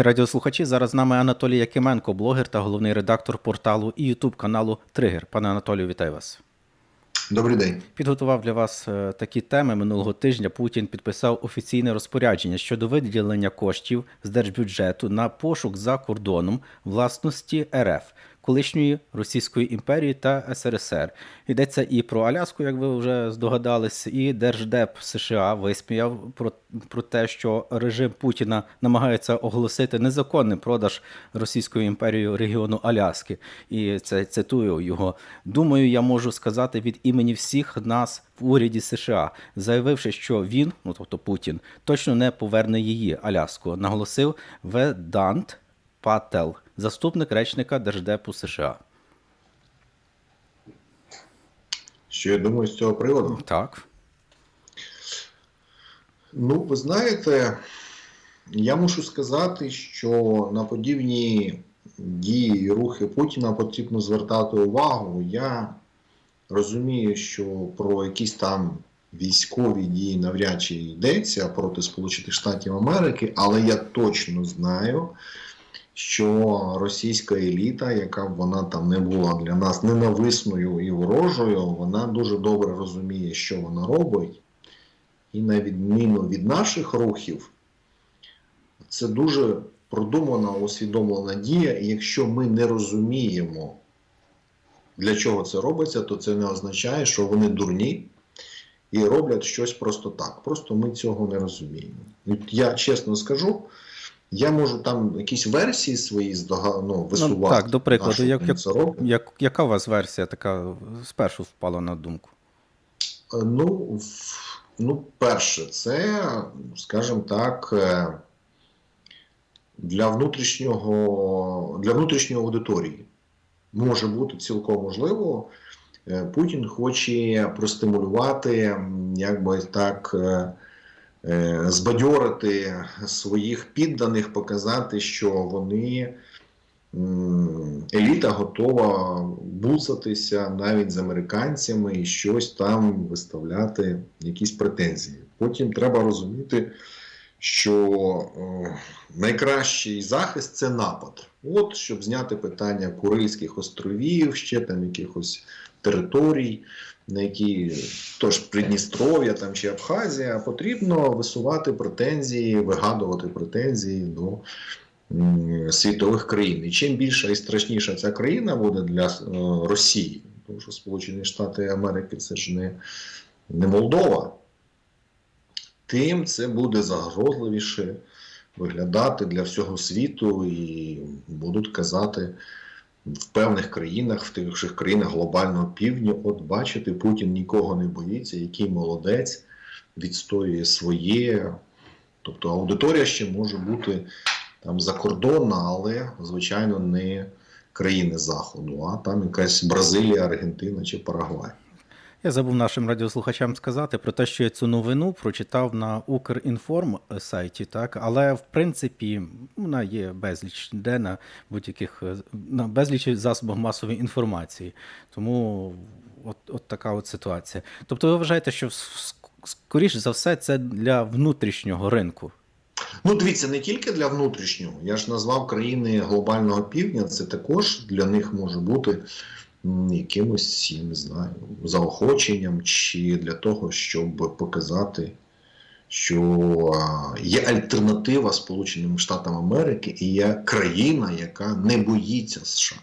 Радіослухачі, зараз з нами Анатолій Якименко, блогер та головний редактор порталу і Ютуб каналу Тригер. Пане Анатолію, вітаю вас. Добрий день. Підготував для вас е, такі теми. Минулого тижня Путін підписав офіційне розпорядження щодо виділення коштів з держбюджету на пошук за кордоном власності РФ, колишньої Російської імперії та СРСР. Йдеться і про Аляску, як ви вже здогадались, і Держдеп США висміяв про, про те, що режим Путіна намагається оголосити незаконний продаж Російською імперією регіону Аляски. І це цитую його. Думаю, я можу сказати від імені всіх нас в уряді США, заявивши, що він, ну тобто Путін, точно не поверне її Аляску, наголосив Ведант Пател, заступник речника Держдепу США. Що я думаю з цього приводу? Так. Ну, ви знаєте, я мушу сказати, що на подібні дії і рухи Путіна потрібно звертати увагу. Я розумію, що про якісь там військові дії навряд чи йдеться проти Сполучених Штатів Америки, але я точно знаю, що російська еліта, яка б вона там не була для нас ненависною і ворожою, вона дуже добре розуміє, що вона робить. І на відміну від наших рухів, це дуже продумана, усвідомлена дія. І якщо ми не розуміємо, для чого це робиться, то це не означає, що вони дурні і роблять щось просто так. Просто ми цього не розуміємо. Я чесно скажу, я можу там якісь версії свої здога... ну, висувати. Ну, так, до прикладу, як, як, як, яка у вас версія така спершу впала на думку? Е, Ну, ну, перше, це, скажімо так, е, для внутрішнього, для внутрішньої аудиторії може бути цілком можливо. е, Путін хоче простимулювати, як би так, збадьорити своїх підданих, показати, що вони еліта готова бусатися навіть з американцями і щось там виставляти, якісь претензії. Потім треба розуміти, що е, найкращий захист це напад. От щоб зняти питання Курильських островів, ще там якихось територій, на які тож Придністров'я там чи Абхазія, потрібно висувати претензії, вигадувати претензії до світових країн. І чим більша і страшніша ця країна буде для е, Росії, тому що Сполучені Штати Америки це ж не, не Молдова, тим це буде загрозливіше виглядати для всього світу і будуть казати. В певних країнах, в тих країнах глобального півдня, от бачите, Путін нікого не боїться, який молодець відстоює своє. Тобто аудиторія ще може бути там закордонна, але, звичайно, не країни Заходу, а там якась Бразилія, Аргентина чи Парагвай. Я забув нашим радіослухачам сказати про те, що я цю новину прочитав на Укрінформ сайті, так але в принципі вона є безліч де на будь-яких е, на безліч засобах масової інформації. Тому от, от така от ситуація. Тобто, ви вважаєте, що скоріш за все це для внутрішнього ринку. Ну, дивіться, не тільки для внутрішнього. Я ж назвав країни глобального півдня, це також для них може бути якимось, я не знаю, заохоченням чи для того, щоб показати, що є альтернатива Сполученим Штатам Америки і є країна, яка не боїться США.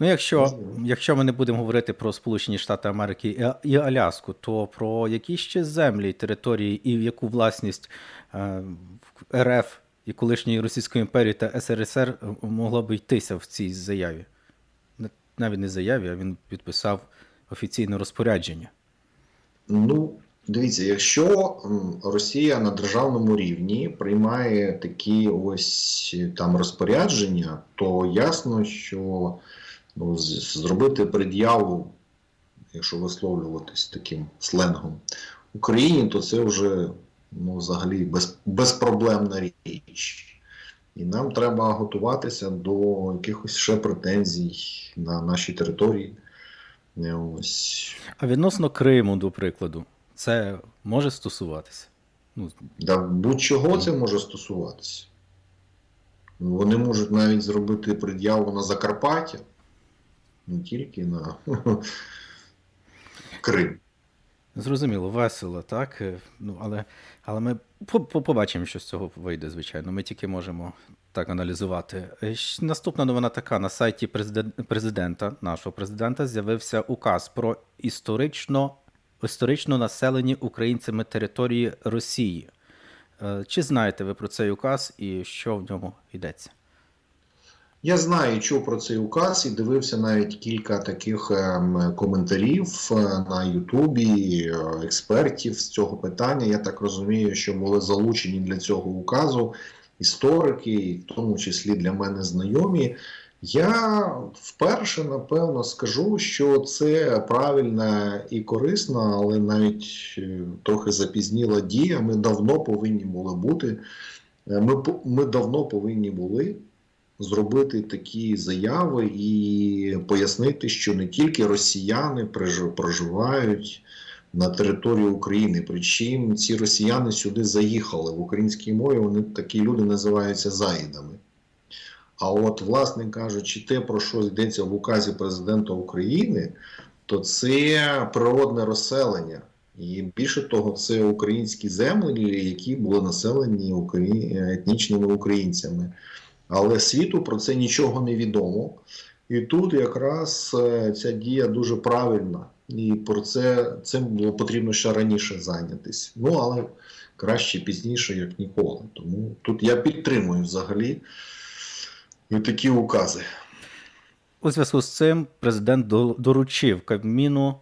Ну, якщо, якщо ми не будемо говорити про Сполучені Штати Америки і, Аляску, то про які ще землі, території і в яку власність е, РФ і колишньої Російської імперії та СРСР могло б йтися в цій заяві? Навіть не заяві, а він підписав офіційне розпорядження. Ну, дивіться, якщо Росія на державному рівні приймає такі ось там розпорядження, то ясно, що ну, зробити пред'яву, якщо висловлюватись таким сленгом, Україні, то це вже ну, взагалі без, безпроблемна річ. І нам треба готуватися до якихось ще претензій на нашій території. Е, Ось. А відносно Криму, до прикладу, це може стосуватися? Ну, Да, будь-чого це може стосуватися. Вони можуть навіть зробити пред'яву на Закарпаття, не тільки на Крим. Зрозуміло, весело, так? Е, Ну, але, але ми по- по- побачимо, що з цього вийде, звичайно. Ми тільки можемо так аналізувати. Е, Наступна новина така: на сайті президента, нашого президента, з'явився указ про історично, історично населені українцями території Росії. Е, Чи знаєте ви про цей указ і що в ньому йдеться? Я знаю, чув про цей указ і дивився навіть кілька таких ем, коментарів е, на Ютубі е, експертів з цього питання. Я так розумію, що були залучені для цього указу історики, і в тому числі для мене знайомі. Я вперше напевно скажу, що це правильна і корисна, але навіть е, трохи запізніла дія. Ми давно повинні були бути. Ми, ми давно повинні були зробити такі заяви і пояснити, що не тільки росіяни проживають на території України. Причому ці росіяни сюди заїхали в українській мові. Вони такі люди називаються заїдами. А от, власне кажучи, те, про що йдеться в указі президента України, то це природне розселення. І більше того, це українські землі, які були населені етнічними українцями. Але світу про це нічого не відомо. І тут якраз е, ця дія дуже правильна. І про це цим було потрібно ще раніше зайнятися. Ну, але краще пізніше, як ніколи. Тому тут я підтримую взагалі і такі укази. У зв'язку з цим президент доручив Кабміну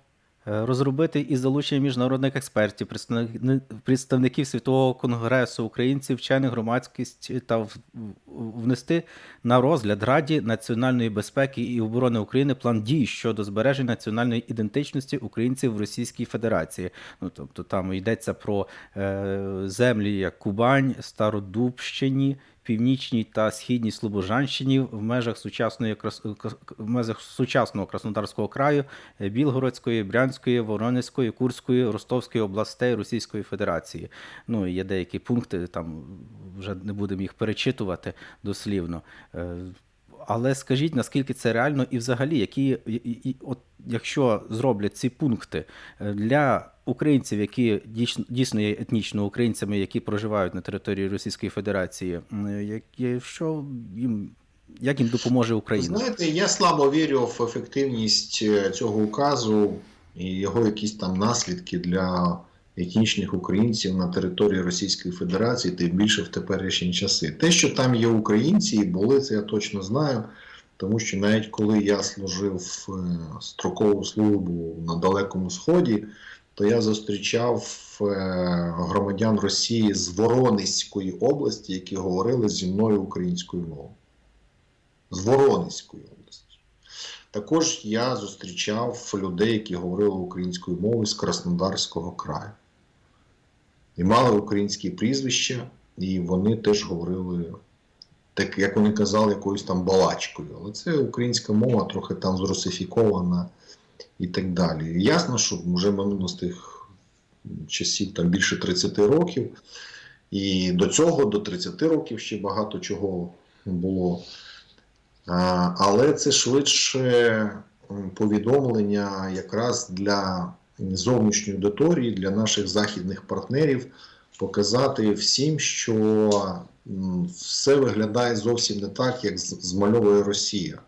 розробити із залученням міжнародних експертів, представни- представників Світового конгресу українців, вчених громадськість та в- в- внести на розгляд Раді національної безпеки і оборони України план дій щодо збереження національної ідентичності українців в Російській Федерації. Ну тобто там йдеться про е, землі як Кубань, Стародубщині, Північній та Східній Слобожанщині в межах сучасної в межах сучасного Краснодарського краю, е, Білгородської, Брянської, Воронезької, Курської, Ростовської областей Російської Федерації. Ну є деякі пункти, там вже не будемо їх перечитувати дослівно. Е, Але скажіть, наскільки це реально, і взагалі, які от якщо зроблять ці пункти е, для українців, які дійсно, є етнічно українцями, які проживають на території Російської Федерації, що їм, як їм допоможе Україна? Знаєте, я слабо вірю в ефективність е, цього указу і його якісь там наслідки для етнічних українців на території Російської Федерації, тим більше в теперішні часи. Те, що там є українці і були, це я точно знаю. Тому що навіть коли я служив е, строкову службу на Далекому Сході, то я зустрічав е, громадян Росії з Воронезької області, які говорили зі мною українською мовою з Воронезької області. Також я зустрічав людей, які говорили українською мовою з Краснодарського краю. І мали українські прізвища, і вони теж говорили, так, як вони казали, якоюсь там балачкою. Але це українська мова трохи там зрусифікована і так далі. Ясно, що вже минуло з тих часів там більше 30 років. І до цього, до 30 років, ще багато чого було. Але це швидше повідомлення якраз для зовнішньої аудиторії, для наших західних партнерів, показати всім, що все виглядає зовсім не так, як змальовує Росія.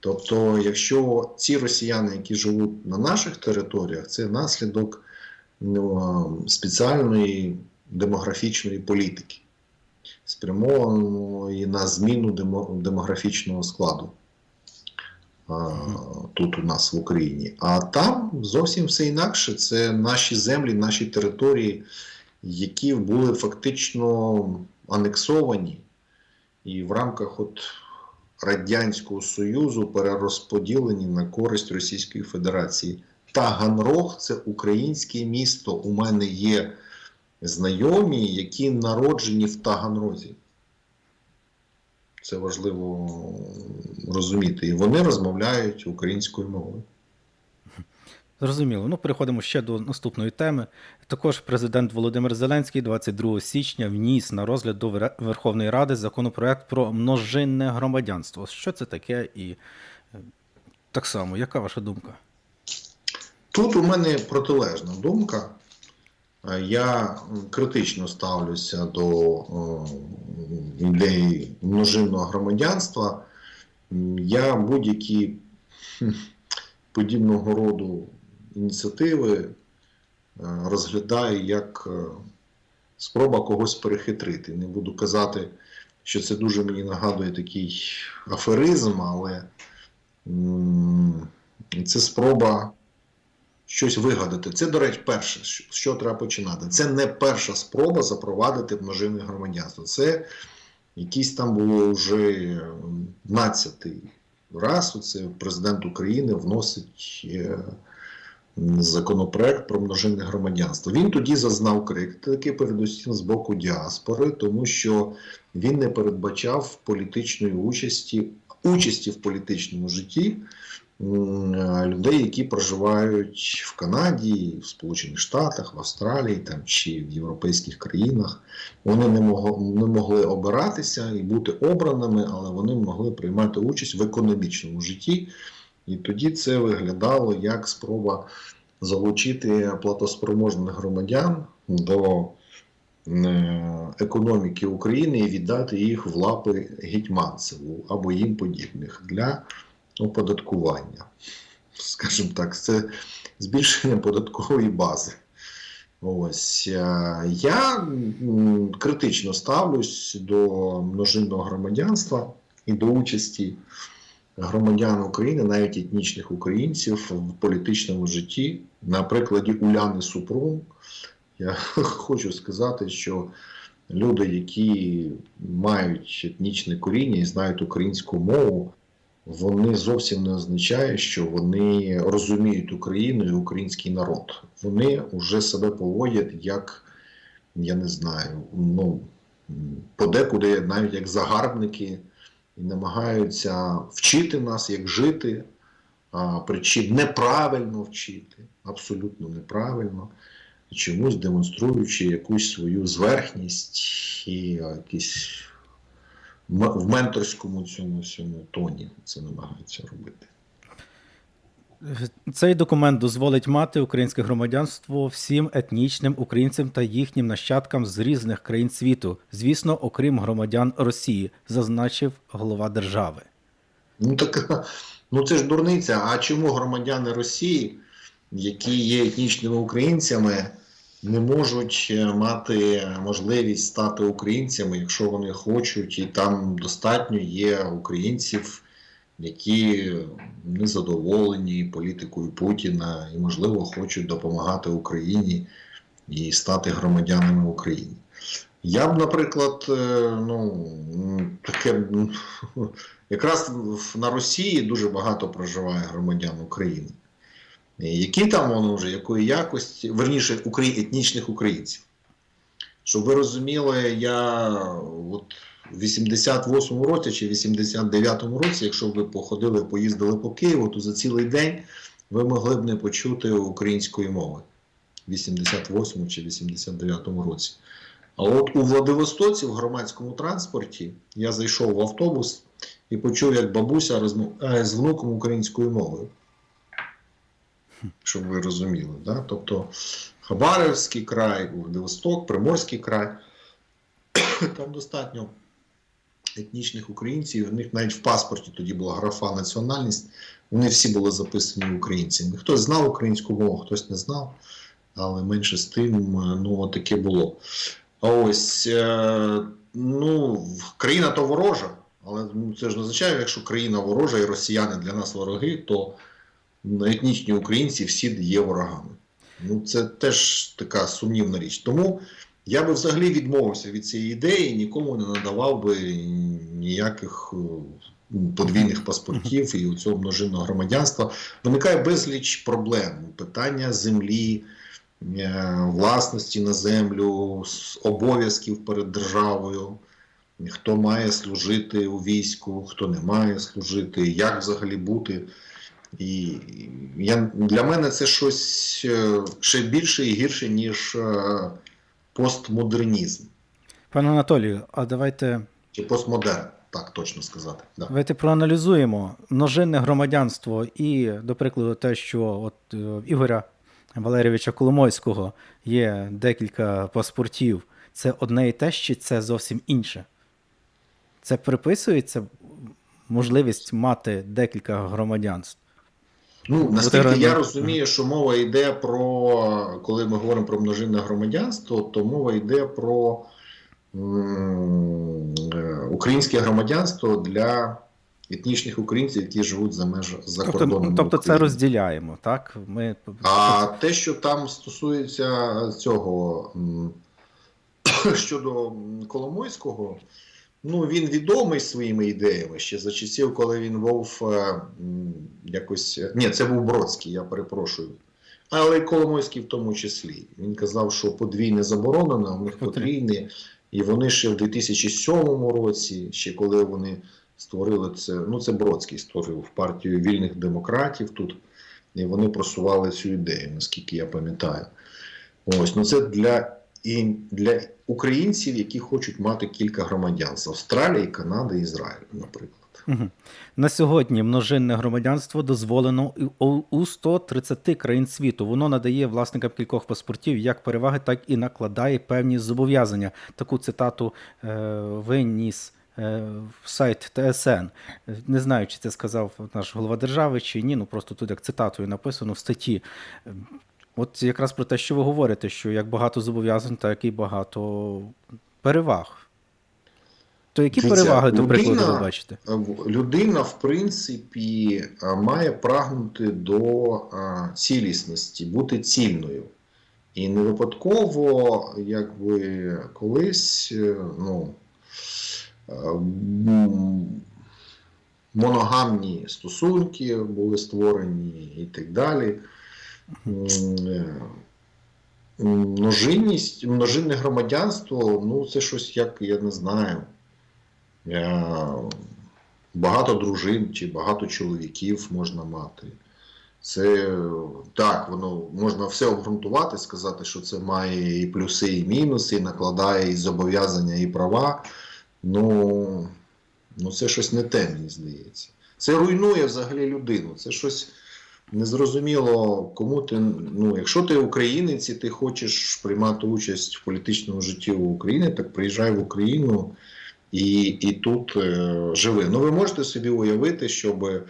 Тобто, якщо ці росіяни, які живуть на наших територіях, це наслідок ну, спеціальної демографічної політики спрямованої на зміну демографічного складу а, тут у нас в Україні. А там зовсім все інакше. Це наші землі, наші території, які були фактично анексовані і в рамках от Радянського Союзу перерозподілені на користь Російської Федерації. Таганрог це українське місто. У мене є знайомі, які народжені в Таганрозі. Це важливо розуміти. І вони розмовляють українською мовою. Зрозуміло. Ну, переходимо ще до наступної теми. Також президент Володимир Зеленський 22 січня вніс на розгляд до Верховної Ради законопроект про множинне громадянство. Що це таке? І е, так само, яка ваша думка? Тут у мене протилежна думка. Е, Я критично ставлюся до е, ідеї множинного громадянства. Я будь-які подібного роду ініціативи е, розглядаю як е, спроба когось перехитрити. Не буду казати, що це дуже мені нагадує такий аферизм, але це спроба щось вигадати. Це, до речі, перше, що- з чого треба починати. Це не перша спроба запровадити множинне громадянство. Це якийсь там було вже 12-й раз. Оце президент України вносить е, законопроект про множинне громадянство. Він тоді зазнав критики, передусім з боку діаспори, тому що він не передбачав політичної участі, участі в політичному житті людей, які проживають в Канаді, в Сполучених Штатах, в Австралії там, чи в європейських країнах. Вони не, мого, не могли обиратися і бути обраними, але вони могли приймати участь в економічному житті. І тоді це виглядало як спроба залучити платоспроможних громадян до е, економіки України і віддати їх в лапи гетьманцеву або їм подібних для оподаткування. Скажімо так, це збільшення податкової бази. Ось е, я критично ставлюсь до множинного громадянства і до участі громадян України, навіть етнічних українців, в політичному житті. На прикладі Уляни Супрун я хочу сказати, що люди, які мають етнічне коріння і знають українську мову, вони зовсім не означає, що вони розуміють Україну і український народ. Вони вже себе поводять як, я не знаю, ну подекуди навіть як загарбники і намагаються вчити нас, як жити, а, причому неправильно вчити, абсолютно неправильно, чомусь демонструючи якусь свою зверхність і якісь в менторському цьому, цьому тоні це намагаються робити. Цей документ дозволить мати українське громадянство всім етнічним українцям та їхнім нащадкам з різних країн світу, звісно, окрім громадян Росії, зазначив голова держави. Ну так ну це ж дурниця. А чому громадяни Росії, які є етнічними українцями, не можуть е, мати можливість стати українцями, якщо вони хочуть, і там достатньо є українців, які не задоволені політикою Путіна і, можливо, хочуть допомагати Україні і стати громадянами України. Я б, наприклад, е, ну, таке якраз на Росії дуже багато проживає громадян України. Які там вони вже, якої якості, верніше, етнічних українців. Щоб ви розуміли, я от в 88-му році чи 89-му році, якщо ви походили, поїздили по Києву, то за цілий день ви могли б не почути української мови в 88-му чи 89-му році. А от у Владивостоці в громадському транспорті я зайшов в автобус і почув, як бабуся розмовляє з внуком українською мовою. Щоб ви розуміли. Да? Тобто Хабаровський край, Владивосток, Приморський край. Там достатньо етнічних українців. У них навіть в паспорті тоді була графа національність. Вони всі були записані українцями. Хтось знав українську мову, хтось не знав, але менше з тим, ну, таке було. А ось е, ну, країна то ворожа, але ну, це ж не означає, якщо країна ворожа і росіяни для нас вороги, то етнічні українці всі є ворогами. Ну, це теж така сумнівна річ. Тому я би взагалі відмовився від цієї ідеї, нікому не надавав би ніяких е, подвійних паспортів і у цього множинного громадянства. Виникає безліч проблем: питання землі, е, власності на землю, обов'язків перед державою. Хто має служити у війську, хто не має служити, як взагалі бути І я, для мене це щось е, ще більше і гірше, ніж постмодернізм Пане Анатолію, а давайте, чи постмодерн, так точно сказати. Да. давайте проаналізуємо множинне громадянство і, до прикладу, те, що от е, Ігоря Валерійовича Коломойського є декілька паспортів. Це одне і те, чи це зовсім інше? Це приписується можливість мати декілька громадянств. Ну, наскільки я розумію, що мова йде про, коли ми говоримо про множинне громадянство, то мова йде про е, українське громадянство для етнічних українців, які живуть за меж за Тобто, кордоном. тобто це розділяємо, так? Ми... А те, що там стосується цього щодо Коломойського, ну він відомий своїми ідеями ще за часів, коли він був е, якось. Ні, це був Бродський, я перепрошую. Але Коломойський в тому числі. Він казав, що подвійне заборонено, у них потрійне. І вони ще в 2007 році, ще коли вони створили це, ну це Бродський створив партію вільних демократів тут. І вони просували цю ідею, наскільки я пам'ятаю. Ось, ну це для, і для українців, які хочуть мати кілька громадянств Австралії, Канади, Ізраїлю, наприклад. На сьогодні множинне громадянство дозволено у- у 130 країн світу. Воно надає власникам кількох паспортів як переваги, так і накладає певні зобов'язання. Таку цитату е, виніс е, в сайт ТСН. Не знаю, чи це сказав наш голова держави, чи ні. Ну просто тут як цитатою написано в статті. От якраз про те, що ви говорите, що як багато зобов'язань, так і багато переваг. То які Дивіться, переваги, до прикладу, ви бачите? Людина, в принципі, має прагнути до цілісності, бути цільною. І не випадково, якби колись, е, ну, е, моногамні стосунки були створені і так далі. Е, Множинність, множинне громадянство, ну, це щось як, я не знаю. Е, Багато дружин чи багато чоловіків можна мати. Це так, воно можна все обґрунтувати, сказати, що це має і плюси, і мінуси, і накладає і зобов'язання, і права. Ну, ну це щось не те, мені здається. Це руйнує взагалі людину. Це щось незрозуміло, кому ти. Ну, якщо ти українець і ти хочеш приймати участь в політичному житті України, так приїжджай в Україну і, і тут е, живи. Ну, ви можете собі уявити, щоб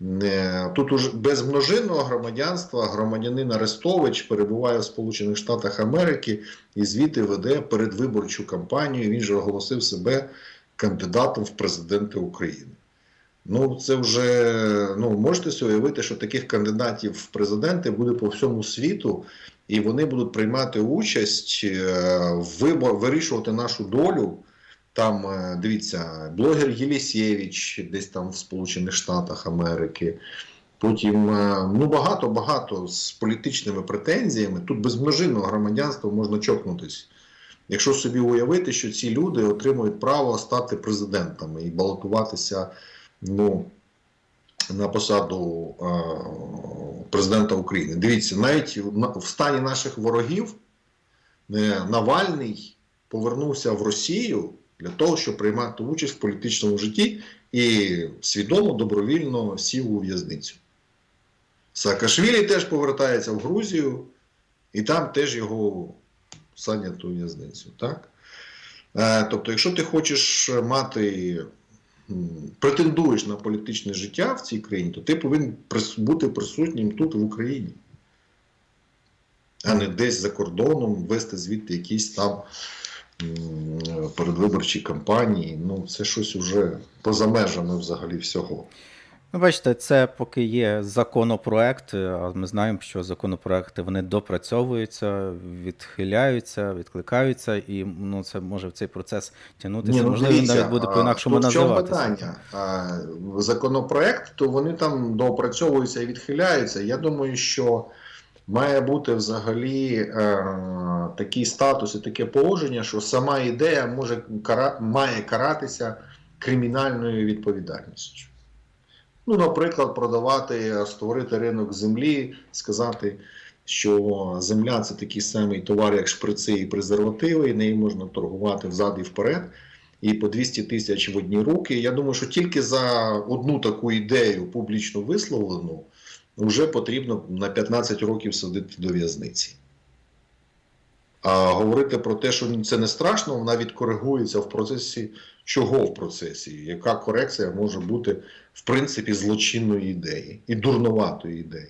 не тут уже без множинного громадянства громадянин Арестович перебуває в Сполучених Штатах Америки і звідти веде передвиборчу кампанію. Він же оголосив себе кандидатом в президенти України. Ну, це вже ну можете собі уявити, що таких кандидатів в президенти буде по всьому світу, і вони будуть приймати участь е, вибор, вирішувати нашу долю. Там, е, дивіться, блогер Єлісєвич десь там в Сполучених Штатах Америки. Потім е, ну багато-багато з політичними претензіями. Тут без множинного громадянства можна чокнутись. Якщо собі уявити, що ці люди отримують право стати президентами і балотуватися ну, на посаду е, президента України. Дивіться, навіть в стані наших ворогів е, Навальний повернувся в Росію для того, щоб приймати участь в політичному житті і свідомо, добровільно сів у в'язницю. Саакашвілі теж повертається в Грузію, і там теж його садять у в'язницю. Так? Е, тобто, якщо ти хочеш мати, претендуєш на політичне життя в цій країні, то ти повинен бути присутнім тут, в Україні, а не десь за кордоном вести звідти якісь там передвиборчі кампанії. Ну, це щось уже поза межами взагалі всього. Ну, бачите, це поки є законопроект, а ми знаємо, що законопроекти вони допрацьовуються, відхиляються, відкликаються, і ну, це може в цей процес тягнутися. Ні, ну, Можливо, він навіть буде в чому називатися. питання? Законопроект, то вони там доопрацьовуються і відхиляються. Я думаю, що має бути взагалі е, такий статус і таке положення, що сама ідея може кара... має каратися кримінальною відповідальністю. Ну, наприклад, продавати, створити ринок землі, сказати, що земля це такий самий товар, як шприци і презервативи, і нею можна торгувати взад і вперед. І по 200 тисяч в одні руки. Я думаю, що тільки за одну таку ідею публічно висловлену вже потрібно на 15 років садити до в'язниці. А говорити про те, що це не страшно, вона відкоригується в процесі. Чого в процесі? Яка корекція може бути в принципі злочинної ідеї і дурноватої ідеї?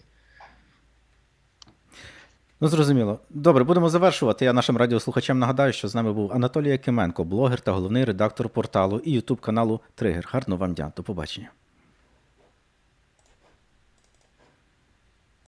Ну, зрозуміло. Добре, будемо завершувати. Я нашим радіослухачам нагадаю, що з нами був Анатолій Якименко, блогер та головний редактор порталу і ютуб каналу Тригер. Гарного вам дня. До побачення.